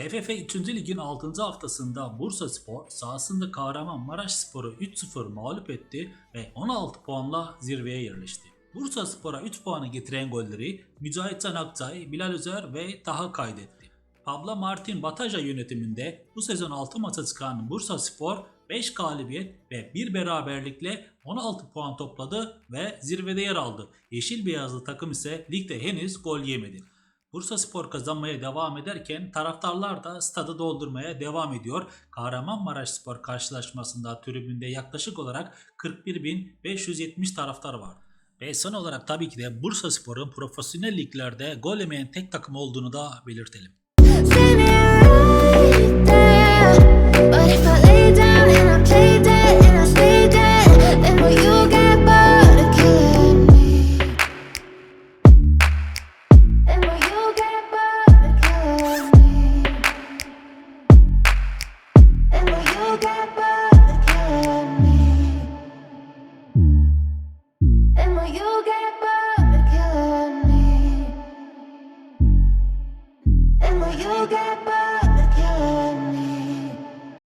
TFF 3. Lig'in 6. haftasında Bursa Spor sahasında Kahramanmaraş Spor'u 3-0 mağlup etti ve 16 puanla zirveye yerleşti. Bursa Spor'a 3 puanı getiren golleri Mücahit Can Aktay, Bilal Özer ve Taha kaydetti. Pablo Martin Bataja yönetiminde bu sezon 6 maça çıkan Bursa Spor 5 galibiyet ve 1 beraberlikle 16 puan topladı ve zirvede yer aldı. Yeşil beyazlı takım ise ligde henüz gol yemedi. Bursa Spor kazanmaya devam ederken taraftarlar da stadı doldurmaya devam ediyor. Kahramanmaraş Spor karşılaşmasında tribünde yaklaşık olarak 41.570 taraftar var. Ve son olarak tabii ki de Bursa Spor'un profesyonel liglerde gol yemeyen tek takım olduğunu da belirtelim. you got